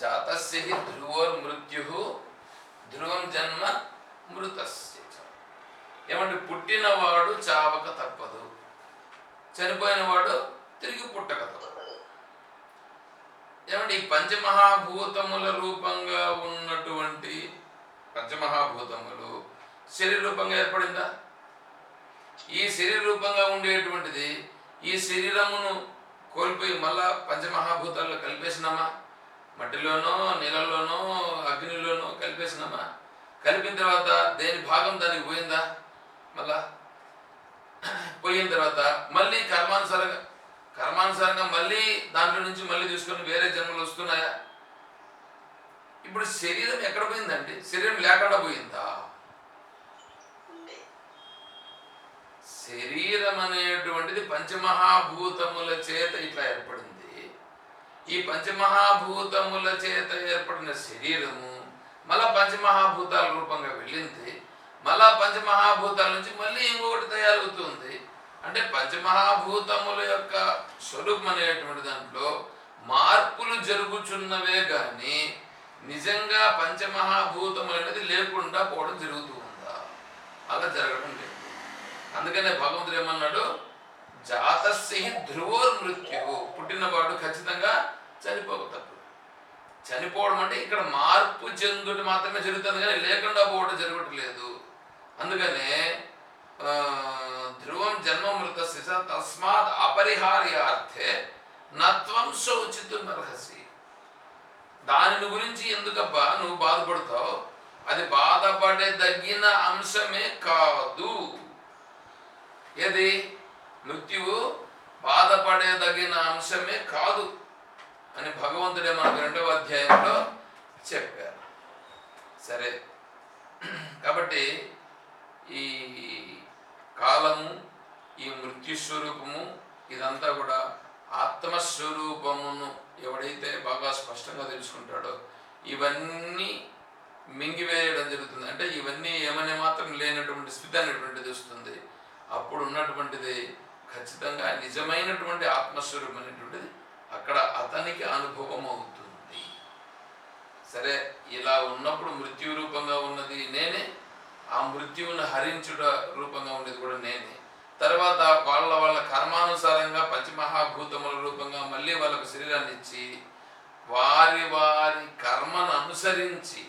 జాతస్య హి ధ్రువోర్మృత్యు ధ్రువం జన్మ మృతస్య ఏమంటే పుట్టినవాడు చావక తప్పదు. చనిపోయిన వాడు తిరిగి పుట్టక తప్పదు. ఏమంటే ఈ పంచమహాభూతముల రూపంగా ఉన్నటువంటి పంచమహాభూతములు శరీర రూపంగా ఏర్పడిందా? ఈ శరీర రూపంగా ఉండేటువంటిది ఈ శరీరమును కోల్పోయి మళ్ళా పంచమహాభూతాల్లో కలిపేసినామా? మట్టిలోనో నీళ్ళలోనో అగ్నిలోనో కలిపేసినామా? కలిపిన తర్వాత దేని భాగం దానికి పోయిందా? మళ్ళా పోయిన తర్వాత మళ్ళీ కర్మానుసారంగా కర్మానుసారంగా మళ్ళీ దాంట్లో నుంచి మళ్ళీ తీసుకొని వేరే జన్మలు వస్తున్నాయా? ఇప్పుడు శరీరం ఎక్కడ పోయిందండి? శరీరం లేకుండా పోయిందా? శరీరం అనేటువంటిది పంచమహాభూతముల చేత ఇట్లా ఏర్పడింది. ఈ పంచమహాభూతముల చేత ఏర్పడిన శరీరము మళ్ళా పంచమహాభూతాల రూపంగా వెళ్ళింది మళ్ళా పంచమహాభూతాల నుంచి మళ్ళీ ఇంకొకటి తయారవుతుంది. అంటే పంచమహాభూతముల యొక్క స్వరూపం అనేటువంటి దాంట్లో మార్పులు జరుగుచున్నవే కానీ నిజంగా పంచమహాభూతములు అనేది లేకుండా పోవడం జరుగుతూ ఉందా? అలా జరగడం లేదు. అందుకనే భగవంతుడు ఏమన్నాడు? జాతస్య ధ్రువోర్ మృత్యువు. పుట్టినవాడు ఖచ్చితంగా చనిపోక తప్పు. చనిపోవడం అంటే ఇక్కడ మార్పు చెందుట మాత్రమే జరుగుతుంది కానీ లేకుండా పోవడం జరగట్లేదు. అందుకనే ఆ, ధ్రువం జన్మ మృత తస్మాత్ అపరిహార్యార్థే నత్వం శోచితు నర్హసి. దానిని గురించి ఎందుకబ్బా నువ్వు బాధపడతావు? అది బాధపడే తగ్గిన అంశమే కాదు ఏది? మృత్యువు బాధపడేదగిన అంశమే కాదు. అని భగవంతుడే మనకు రెండవ అధ్యాయంలో చెప్పారు. సరే. కాబట్టి ఈ కాలము ఈ మృత్యుస్వరూపము ఇదంతా కూడా ఆత్మస్వరూపమును ఎవడైతే బాగా స్పష్టంగా తెలుసుకుంటాడో ఇవన్నీ మింగివేయడం జరుగుతుంది. అంటే ఇవన్నీ ఏమనే మాత్రం లేనటువంటి స్థితి అనేటువంటిది వస్తుంది. అప్పుడు ఉన్నటువంటిది ఖచ్చితంగా నిజమైనటువంటి ఆత్మస్వరూపం అనేటువంటిది అక్కడ అతనికి అనుభవం అవుతుంది సరే ఇలా ఉన్నప్పుడు మృత్యు రూపంగా ఉన్నది నేనే ఆ మృత్యువును హరించుట రూపంగా ఉండేది కూడా నేనే. తర్వాత వాళ్ళ వాళ్ళ కర్మానుసారంగా పంచమహాభూతముల రూపంగా మళ్ళీ వాళ్ళకు శరీరాన్ని ఇచ్చి వారి వారి కర్మను అనుసరించి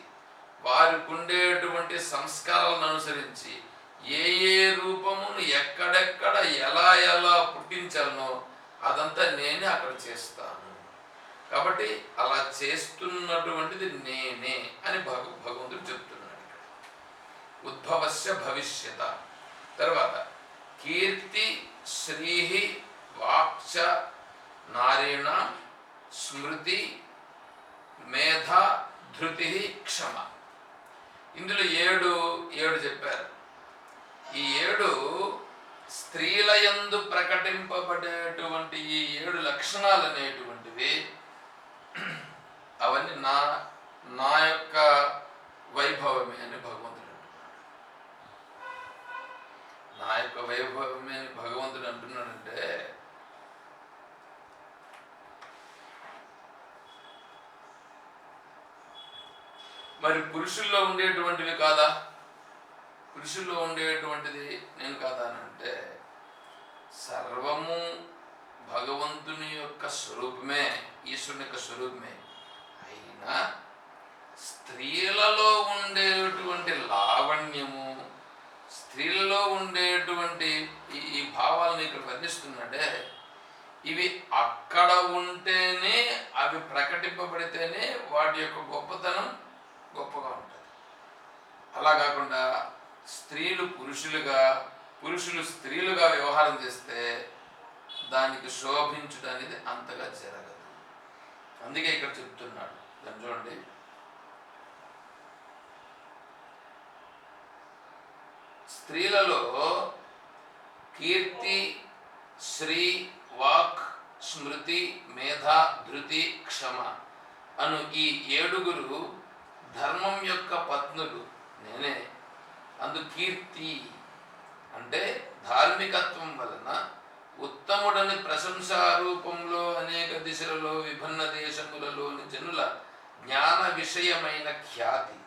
వారికి ఉండేటువంటి సంస్కారాలను అనుసరించి ఏ ఏ రూపమును ఎక్కడెక్కడ ఎలా ఎలా పుట్టించాలనో అదంతా నేనే అక్కడ చేస్తాను. కాబట్టి అలా చేస్తున్నటువంటిది నేనే అని భగ భగవంతుడు చెప్తున్నాడు ఇక్కడ. ఉద్భవస్య భవిష్యత. తర్వాత కీర్తి శ్రీ వాక్చ నారీణ స్మృతి మేధ ధృతి క్షమ. ఇందులో ఏడు ఏడు చెప్పారు. ఈ ఏడు స్త్రీల యందు ప్రకటింపబడేటువంటి ఈ ఏడు లక్షణాలు అనేటువంటివి అవన్నీ నా నా యొక్క వైభవమే అని భగవంతుడు అంటున్నాడు. నా యొక్క వైభవమే అని భగవంతుడు అంటున్నాడంటే మరి పురుషుల్లో ఉండేటువంటివి కాదా? కృషిలో ఉండేటువంటిది నేను కాదానంటే సర్వము భగవంతుని యొక్క స్వరూపమే ఈశ్వరుని యొక్క స్వరూపమే. అయినా స్త్రీలలో ఉండేటువంటి లావణ్యము స్త్రీలలో ఉండేటువంటి ఈ ఈ భావాలను ఇక్కడ వర్ణిస్తున్నట్టే ఇవి అక్కడ ఉంటేనే అవి ప్రకటింపబడితేనే వాటి యొక్క గొప్పతనం గొప్పగా ఉంటుంది. అలా కాకుండా స్త్రీలు పురుషులుగా పురుషులు స్త్రీలుగా వ్యవహారం చేస్తే దానికి శోభించుట అనేది అంతగా జరగదు. అందుకే ఇక్కడ చెప్తున్నాడు. దాన్ని చూడండి. స్త్రీలలో కీర్తి శ్రీ వాక్ స్మృతి మేధ ధృతి క్షమ అను ఈ ఏడుగురు ధర్మం యొక్క పత్నులు నేనే. అందు కీర్తి అంటే ధార్మికత్వం వలన ఉత్తముడని ప్రశంసారూపంలో అనేక దిశలలో విభిన్న దేశములలోని జనుల జ్ఞాన విషయమైన ఖ్యాతి.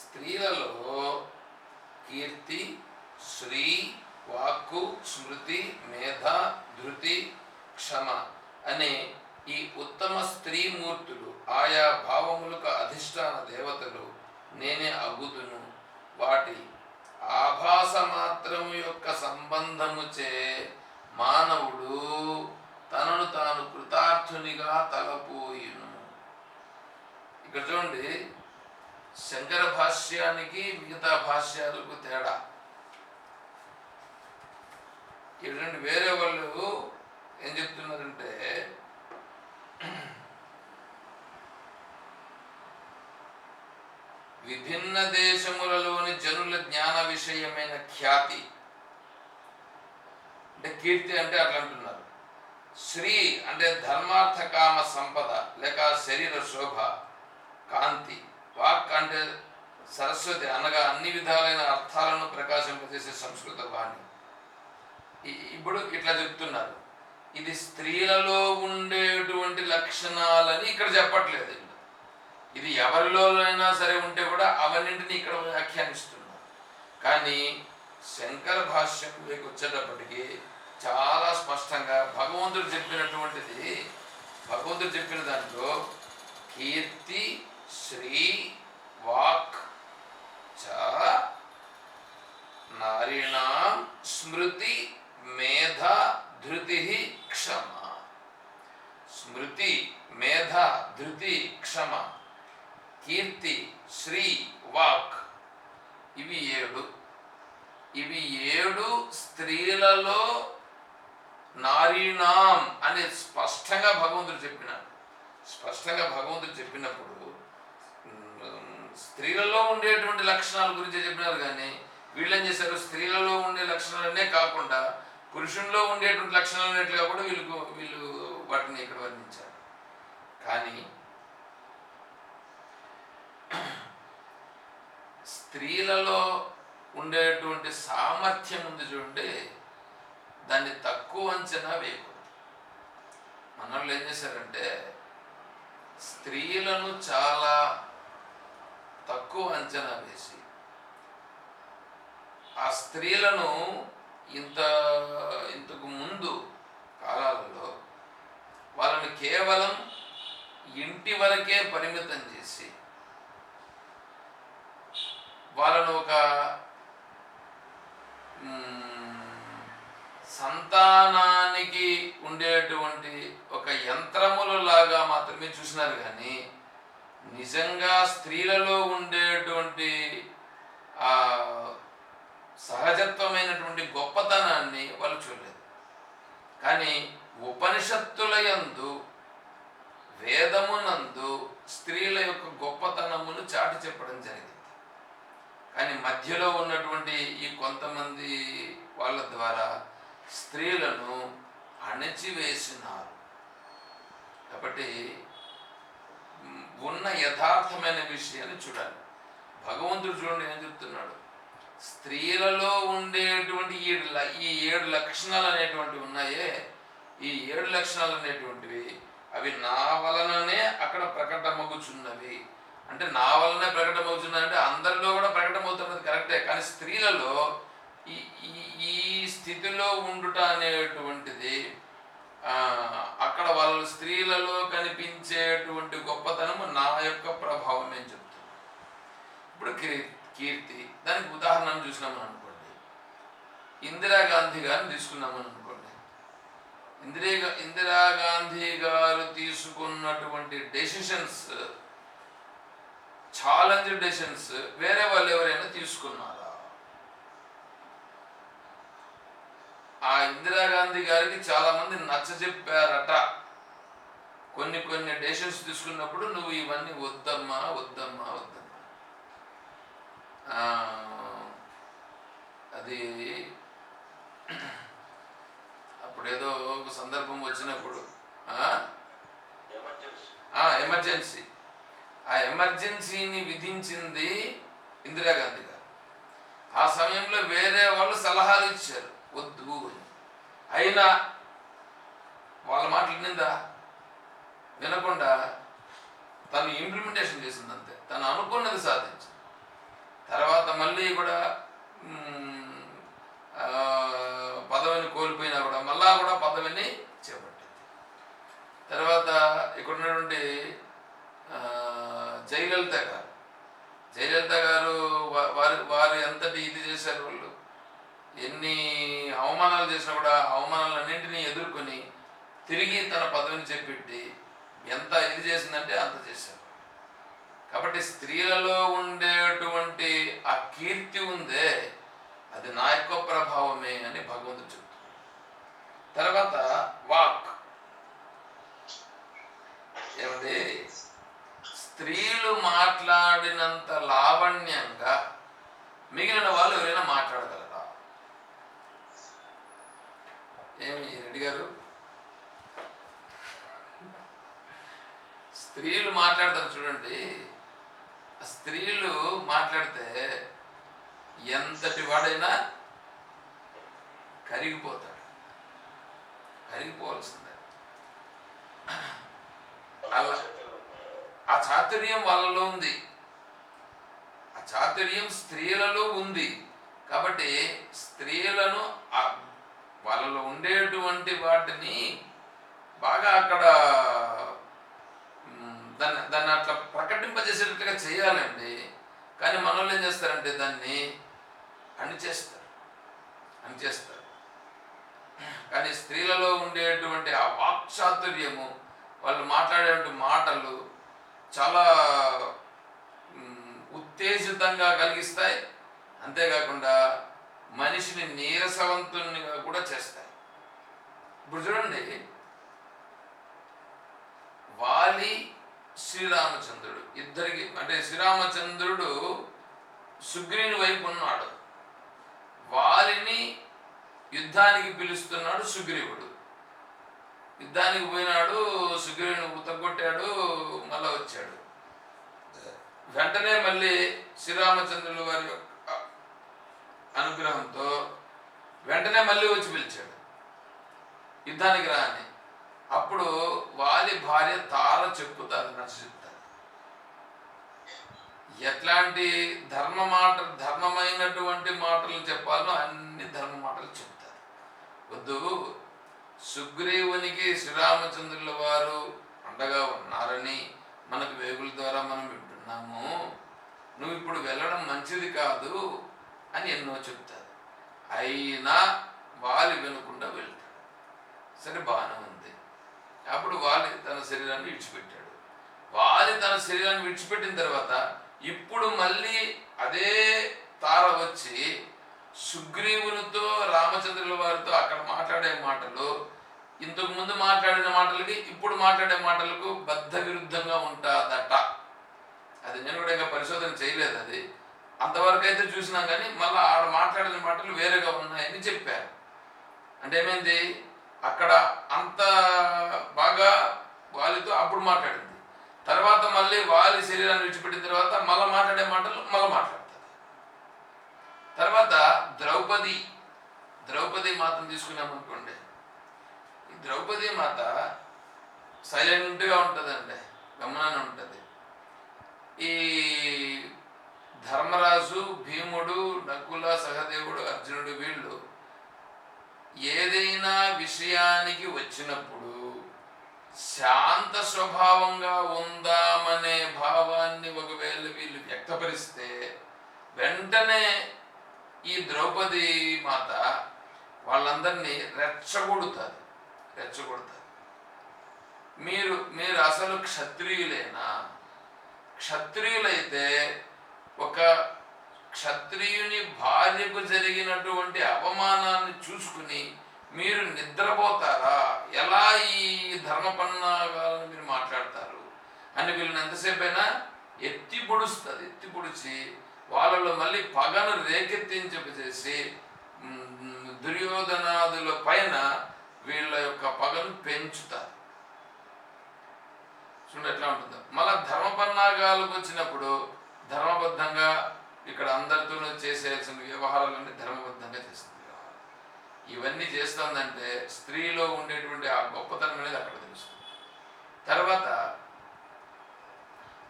స్త్రీలలో కీర్తి శ్రీ వాక్కు స్మృతి మేధ ధృతి క్షమ అనే ఈ ఉత్తమ స్త్రీమూర్తులు ఆయా భావములకు అధిష్టాన దేవతలు నేనే అగుదును. వాటి ఆభాస మాత్రము యొక్క సంబంధముచే మానవుడు తనను తాను కృతార్థునిగా తలపోయును. ఇక్కడ చూడండి శంకర భాష్యానికి మిగతా భాష్యాలకు తేడా. ఇటువంటి వేరే వాళ్ళు ఏం చెప్తున్నారంటే విభిన్న దేశములలోని జనుల జ్ఞాన విషయమైన ఖ్యాతి. అంటే కీర్తి అంటే అట్లా అంటున్నారు. శ్రీ అంటే ధర్మార్థ కామ సంపద లేక శరీర శోభ కాంతి. వాక్ అంటే సరస్వతి అనగా అన్ని విధాలైన అర్థాలను ప్రకాశింపజేసే సంస్కృత వాణి. ఇప్పుడు ఇట్లా చెప్తున్నారు. ఇది స్త్రీలలో ఉండేటువంటి లక్షణాలని ఇక్కడ చెప్పట్లేదు. ఇది ఎవరిలోనైనా సరే ఉంటే కూడా అవన్నింటినీ ఇక్కడ వ్యాఖ్యానిస్తున్నారు. కానీ శంకర భాష్యంలోకి వచ్చేటప్పటికి చాలా స్పష్టంగా భగవంతుడు చెప్పినటువంటిది భగవంతుడు చెప్పిన దాంట్లో కీర్తి శ్రీ వాక్ చ నారీణాం స్మృతి మేధ ధృతి క్షమ. స్మృతి మేధ ధృతి క్షమ కీర్తి శ్రీ వాక్. ఇవి ఏడు. ఇవి ఏడు స్త్రీలలో నారీణాం అని స్పష్టంగా భగవంతుడు చెప్పినాడు. స్పష్టంగా భగవంతుడు చెప్పినప్పుడు స్త్రీలలో ఉండేటువంటి లక్షణాల గురించి చెప్పినారు కానీ వీళ్ళు ఏం చేశారు? స్త్రీలలో ఉండే లక్షణాలనే కాకుండా పురుషుల్లో ఉండేటువంటి లక్షణాలు ఉన్నట్లుగా కూడా వీళ్ళు వీళ్ళు వాటిని ఇక్కడ వర్ణించారు. కానీ స్త్రీలలో ఉండేటువంటి సామర్థ్యం ఉంది చూడండి దాన్ని తక్కువ అంచనా వేయకూడదు. మనల్ని ఏం చేశారంటే స్త్రీలను చాలా తక్కువ అంచనా వేసి. ఆ స్త్రీలను ఇంత ఇంతకు ముందు కాలాలలో వాళ్ళని కేవలం ఇంటి వరకే పరిమితం చేసి వాళ్ళను ఒక సంతానానికి ఉండేటువంటి ఒక యంత్రములు లాగా మాత్రమే చూసినారు కానీ నిజంగా స్త్రీలలో ఉండేటువంటి ఆ సహజత్వమైనటువంటి గొప్పతనాన్ని వాళ్ళు చూడలేదు. కానీ ఉపనిషత్తుల యందు వేదమునందు స్త్రీల యొక్క గొప్పతనమును చాటి చెప్పడం జరిగింది. కానీ మధ్యలో ఉన్నటువంటి ఈ కొంతమంది వాళ్ళ ద్వారా స్త్రీలను అణచివేసినారు. కాబట్టి ఉన్న యథార్థమైన విషయాన్ని చూడాలి. భగవంతుడు చూడండి ఏం చెప్తున్నాడు? స్త్రీలలో ఉండేటువంటి ఈ ఈ ఏడు లక్షణాలు అనేటువంటివి ఉన్నాయే. ఈ ఏడు లక్షణాలు అనేటువంటివి అవి నా వలననే అక్కడ ప్రకటమగుచున్నవి. అంటే నా వలనే ప్రకటమవుతున్నది అంటే అందరిలో కూడా ప్రకటమవుతున్నది కరెక్టే. కానీ స్త్రీలలో ఈ ఈ ఈ స్థితిలో ఉండుట అనేటువంటిది అక్కడ వాళ్ళ స్త్రీలలో కనిపించేటువంటి గొప్పతనము నా యొక్క ప్రభావం అని చెప్తుంది ఇప్పుడు కీర్తి దానికి ఉదాహరణ చూసినామని అనుకోండి. ఇందిరాగాంధీ గారిని తీసుకున్నామని అనుకోండి. ఇందిరా ఇందిరాగాంధీ గారు తీసుకున్నటువంటి డెసిషన్స్ ఛాలెంజ్ డెసిషన్స్ వేరే వాళ్ళు ఎవరైనా తీసుకున్నారు? ఆ ఇందిరాగాంధీ గారికి చాలా మంది నచ్చ చెప్పారట కొన్ని కొన్ని డెసిషన్స్ తీసుకున్నప్పుడు నువ్వు ఇవన్నీ వద్దమ్మా వద్దమ్మా వద్దమ్మా. అది అప్పుడేదో ఒక సందర్భం వచ్చినప్పుడు ఆ, ఎమర్జెన్సీ. ఆ ఎమర్జెన్సీని విధించింది ఇందిరాగాంధీ గారు. ఆ సమయంలో వేరే వాళ్ళు సలహాలు ఇచ్చారు. వద్దు అని. అయినా వాళ్ళ మాటలు వినిందా? వినకుండా తను ఇంప్లిమెంటేషన్ చేసింది అంతే తను అనుకున్నది సాధించింది తర్వాత మళ్ళీ కూడా పదవిని కోల్పోయినా కూడా మళ్ళా కూడా పదవిని చేపట్టింది. తర్వాత ఇక్కడ ఉన్నటువంటి జయలలిత గారు. జయలలిత గారు వారి వారు అంతటి ఇది చేశారు వాళ్ళు. ఎన్ని అవమానాలు చేసినా కూడా అవమానాలన్నింటినీ ఎదుర్కొని తిరిగి తన పదవిని చేపెట్టి ఎంత ఇది చేసిందంటే అంత చేశారు. కాబట్టి స్త్రీలలో ఉండేటువంటి ఆ కీర్తి ఉందే అది నా యొక్క ప్రభావమే అని భగవంతుడు చెప్తున్నాడు తర్వాత వాక్. ఏమండి? స్త్రీలు మాట్లాడినంత లావణ్యంగా మిగిలిన వాళ్ళు ఎవరైనా మాట్లాడగలరు? ఏమి రెడ్డి గారు? స్త్రీలు మాట్లాడతారు చూడండి. ఆ స్త్రీలు మాట్లాడితే ఎంతటి వాడైనా కరిగిపోతాడు. కరిగిపోవాల్సిందే. అలా ఆ చాతుర్యం వాళ్ళలో ఉంది. ఆ చాతుర్యం స్త్రీలలో ఉంది. కాబట్టి స్త్రీలను ఆ- వాళ్ళలో ఉండేటువంటి వాటిని బాగా అక్కడ దాన్ని దాన్ని అట్లా ప్రకటింపజేసేటట్టుగా చేయాలండి. కానీ మనోళ్ళు ఏం చేస్తారంటే దాన్ని అణిచేస్తారు. అణిచేస్తారు. కానీ స్త్రీలలో ఉండేటువంటి ఆ వాక్చాతుర్యము వాళ్ళు మాట్లాడేటువంటి మాటలు చాలా ఉత్తేజితంగా కలిగిస్తాయి. అంతేకాకుండా మనిషిని నీరసవంతునిగా కూడా చేస్తాయి. ఇప్పుడు చూడండి వాలి శ్రీరామచంద్రుడు ఇద్దరికి అంటే శ్రీరామచంద్రుడు సుగ్రీని వైపు ఉన్నాడు. వాలిని యుద్ధానికి పిలుస్తున్నాడు సుగ్రీవుడు. యుద్ధానికి పోయినాడు సుగ్రీవుని ఉతగొట్టాడు మళ్ళా వచ్చాడు. వెంటనే మళ్ళీ శ్రీరామచంద్రుల వారి యొక్క అనుగ్రహంతో వెంటనే మళ్ళీ వచ్చి పిలిచాడు. యుద్ధానికి రాని. అప్పుడు వాలి భార్య తార చెప్పుతారు నచ్చ చెప్తారు ఎట్లాంటి ధర్మ మాట ధర్మమైనటువంటి మాటలు చెప్పాలో అన్ని ధర్మ మాటలు చెప్తారు వద్దు సుగ్రీవునికి శ్రీరామచంద్రుల వారు అండగా ఉన్నారని మనకు వేగుల ద్వారా మనం వింటున్నాము. నువ్వు ఇప్పుడు వెళ్ళడం మంచిది కాదు. అని ఎన్నో చెప్తారు అయినా వాలి వినకుండా వెళ్తాడు సరే బాగానే ఉంది. అప్పుడు వాలి తన శరీరాన్ని విడిచిపెట్టాడు. వాలి తన శరీరాన్ని విడిచిపెట్టిన తర్వాత ఇప్పుడు మళ్ళీ అదే తార వచ్చి సుగ్రీవునితో రామచంద్రుల వారితో అక్కడ మాట్లాడే మాటలు ఇంతకు ముందు మాట్లాడిన మాటలకి ఇప్పుడు మాట్లాడే మాటలకు బద్ధ విరుద్ధంగా ఉంటుందట. అది నేను కూడా ఇంకా పరిశోధన చేయలేదు అది. అంతవరకు అయితే చూసినాం కానీ మళ్ళీ ఆడ మాట్లాడిన మాటలు వేరేగా ఉన్నాయని చెప్పారు. అంటే ఏమైంది? అక్కడ అంత బాగా వాలితో అప్పుడు మాట్లాడింది. తర్వాత మళ్ళీ వాలి శరీరాన్ని విడిచిపెట్టిన తర్వాత మళ్ళీ మాట్లాడే మాటలు మళ్ళీ మాట్లాడతారు. తర్వాత ద్రౌపది ద్రౌపది మాతను తీసుకున్నామనుకోండి ఈ ద్రౌపది మాత సైలెంట్గా ఉంటుందండి. గమనాన్ని ఉంటుంది. ఈ ధర్మరాజు భీముడు నకుల సహదేవుడు అర్జునుడు వీళ్ళు ఏదైనా విషయానికి వచ్చినప్పుడు శాంత స్వభావంగా ఉందామనే భావాన్ని ఒకవేళ వీళ్ళు వ్యక్తపరిస్తే వెంటనే ఈ ద్రౌపది మాత వాళ్ళందరినీ రెచ్చగొడుతుంది రెచ్చగొడుతుంది మీరు మీరు అసలు క్షత్రియులేనా? క్షత్రియులైతే ఒక క్షత్రియుని భార్యకు జరిగినటువంటి అవమానాన్ని చూసుకుని మీరు నిద్రపోతారా? ఎలా ఈ ధర్మపన్నాగాలను మీరు మాట్లాడతారు? అని వీళ్ళని ఎంతసేపు అయినా ఎత్తి పొడుస్తుంది ఎత్తి పొడిచి వాళ్ళలో మళ్ళీ పగను రేకెత్తించేసి దుర్యోధనాదుల పైన వీళ్ళ యొక్క పగను పెంచుతారు. చూడండి ఎట్లా ఉంటుందో. మళ్ళా ధర్మపన్నాగాలకు వచ్చినప్పుడు ధర్మబద్ధంగా ఇక్కడ అందరితోనూ చేసేయాల్సిన వ్యవహారాలన్నీ ధర్మబద్ధంగా చేస్తుంది. ఇవన్నీ చేస్తుందంటే స్త్రీలో ఉండేటువంటి ఆ గొప్పతనం అనేది అక్కడ తెలుస్తుంది. తర్వాత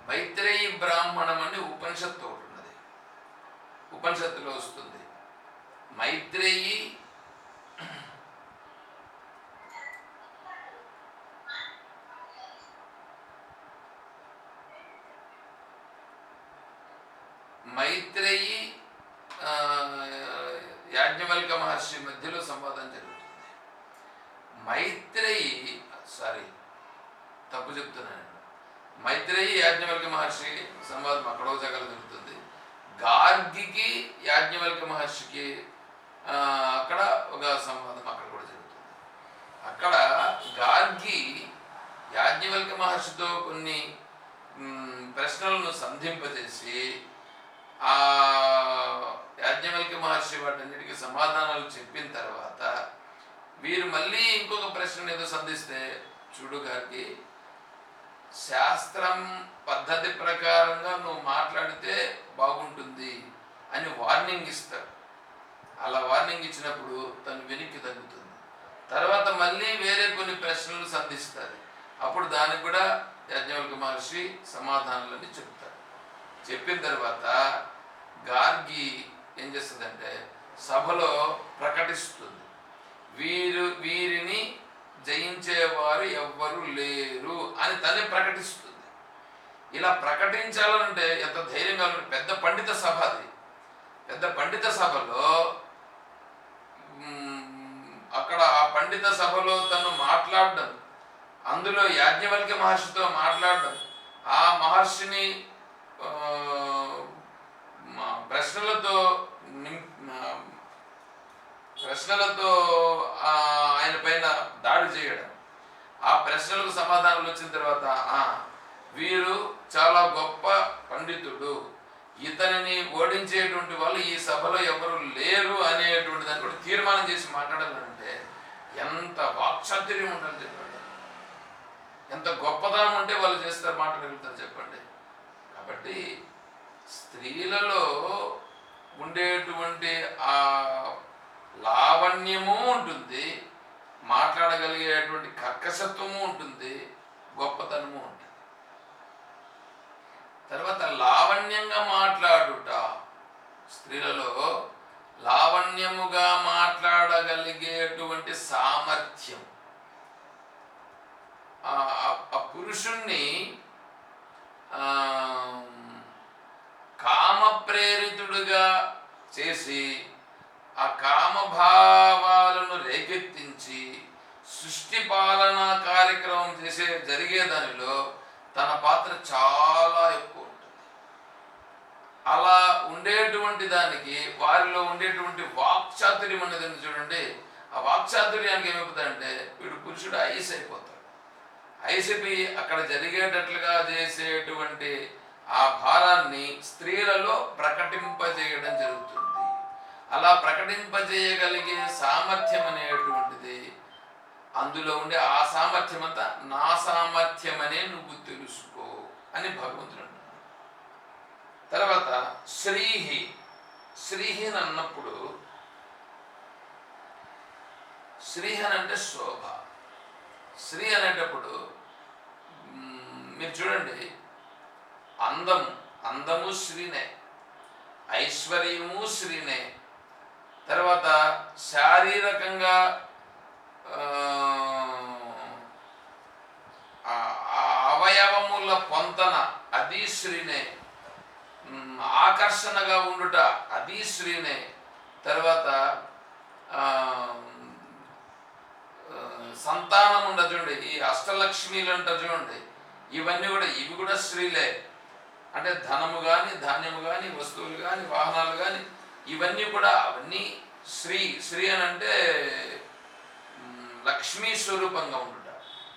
మైత్రేయి బ్రాహ్మణం అని ఉపనిషత్తు ఒకటి ఉన్నది. ఉపనిషత్తులో వస్తుంది. మైత్రేయి ఆ, యాజ్ఞవల్క మహర్షి మధ్యలో సంవాదం జరుగుతుంది మైత్రేయి సారీ తప్పు చెప్తున్నాను మైత్రేయి యాజ్ఞవల్క మహర్షి సంవాదం అక్కడో జగల జరుగుతుంది గార్గికి యాజ్ఞవల్క మహర్షికి అక్కడ ఒక సంవాదం అక్కడ కూడా జరుగుతుంది. అక్కడ గార్గి యాజ్ఞవల్క మహర్షితో కొన్ని ప్రశ్నలను సంధింపజేసి ఆ యాజ్ఞవల్క్య మహర్షి వాటన్నిటికీ సమాధానాలు చెప్పిన తర్వాత వీరు మళ్ళీ ఇంకొక ప్రశ్న ఏదో సంధిస్తే చూడు గారికి శాస్త్రం పద్ధతి ప్రకారంగా నువ్వు మాట్లాడితే బాగుంటుంది. అని వార్నింగ్ ఇస్తాడు అలా వార్నింగ్ ఇచ్చినప్పుడు తను వెనక్కి తగ్గుతుంది. తర్వాత మళ్ళీ వేరే కొన్ని ప్రశ్నలు సంధిస్తారు. అప్పుడు దానికి కూడా యజ్ఞవల్క మహర్షి సమాధానాలని చెప్తాడు చెప్పిన తర్వాత గార్గి ఏం చేస్తుందంటే సభలో ప్రకటిస్తుంది. వీరు వీరిని జయించేవారు ఎవ్వరు లేరు అని తనే ప్రకటిస్తుంది. ఇలా ప్రకటించాలంటే ఎంత ధైర్యంగా కావాలంటే పెద్ద పండిత సభ అది. పెద్ద పండిత సభలో అక్కడ ఆ పండిత సభలో తను మాట్లాడడం అందులో యాజ్ఞవల్క్య మహర్షితో మాట్లాడడం ఆ మహర్షిని ప్రశ్నలతో ప్రశ్నలతో ఆ, ఆయన పైన దాడి చేయడం. ఆ ప్రశ్నలకు సమాధానాలు వచ్చిన తర్వాత ఆ, వీరు చాలా గొప్ప పండితుడు. ఇతనిని ఓడించేటువంటి వాళ్ళు ఈ సభలో ఎవరు లేరు అనేటువంటి దాన్ని కూడా తీర్మానం చేసి మాట్లాడాలంటే ఎంత వాక్చాతుర్యం ఉండాలి చెప్పండి. ఎంత గొప్పతనం ఉంటే వాళ్ళు చేస్తారు మాట్లాడగలుగుతారు చెప్పండి. కాబట్టి స్త్రీలలో ఉండేటువంటి ఆ లావణ్యము ఉంటుంది మాట్లాడగలిగేటువంటి కర్కశత్వము ఉంటుంది గొప్పతనము ఉంటుంది తర్వాత లావణ్యంగా మాట్లాడుట. స్త్రీలలో లావణ్యముగా మాట్లాడగలిగేటువంటి సామర్థ్యం. ఆ ఆ- పురుషుణ్ణి కామ ప్రేరితుడుగా చేసి ఆ కామభావాలను రేకెత్తించి సృష్టి పాలన కార్యక్రమం చేసే జరిగే దానిలో తన పాత్ర చాలా ఎక్కువ ఉంటుంది. అలా ఉండేటువంటి దానికి వారిలో ఉండేటువంటి వాక్చాతుర్యం అనేది చూడండి. ఆ వాక్చాతుర్యానికి ఏమైపోతాడంటే వీడు పురుషుడు ఐస్ అయిపోతాడు. ఐసిపి అక్కడ జరిగేటట్లుగా చేసేటువంటి ఆ భారాన్ని స్త్రీలలో ప్రకటింపజేయడం జరుగుతుంది. అలా ప్రకటింపజేయగలిగే సామర్థ్యం అనేటువంటిది అందులో ఉండే ఆ సామర్థ్యం అంతా నా సామర్థ్యమనే నువ్వు తెలుసుకో అని భగవంతుడు అంటున్నాడు. తర్వాత శ్రీహి శ్రీహి అని అన్నప్పుడు శ్రీహన్ అంటే శోభ. శ్రీ అనేటప్పుడు మీరు చూడండి అందం అందము శ్రీనే ఐశ్వర్యము శ్రీనే. తర్వాత శారీరకంగా అవయవముల పొంతన అది స్త్రీనే ఆకర్షణగా ఉండుట అది స్త్రీనే తర్వాత సంతానం ఉండదు చూడండి ఈ అష్టలక్ష్మీలు అంటారు చూడండి ఇవన్నీ కూడా ఇవి కూడా స్త్రీలే. అంటే ధనము కానీ ధాన్యము కానీ వస్తువులు కానీ వాహనాలు కానీ ఇవన్నీ కూడా అవన్నీ స్త్రీ స్త్రీ అని అంటే లక్ష్మీ స్వరూపంగా ఉండుట.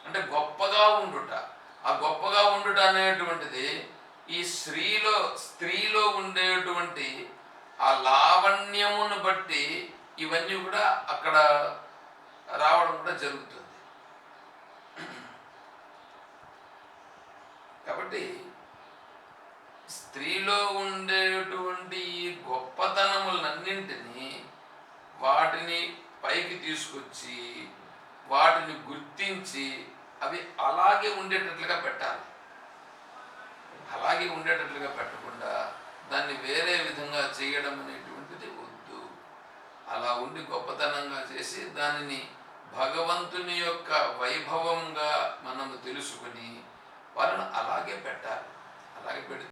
అంటే గొప్పగా ఉండుట. ఆ గొప్పగా ఉండుట అనేటువంటిది ఈ స్త్రీలో స్త్రీలో ఉండేటువంటి ఆ లావణ్యమును బట్టి ఇవన్నీ కూడా అక్కడ రావడం కూడా జరుగుతుంది. కాబట్టి స్త్రీలో ఉండేటువంటి ఈ గొప్పతనములన్నింటినీ వాటిని పైకి తీసుకొచ్చి వాటిని గుర్తించి అవి అలాగే ఉండేటట్లుగా పెట్టాలి. అలాగే ఉండేటట్లుగా పెట్టకుండా దాన్ని వేరే విధంగా చేయడం అనేటువంటిది వద్దు. అలా ఉండి గొప్పతనంగా చేసి దానిని భగవంతుని యొక్క వైభవంగా మనము తెలుసుకుని వాళ్ళను అలాగే పెట్టాలి. అలాగే పెడితే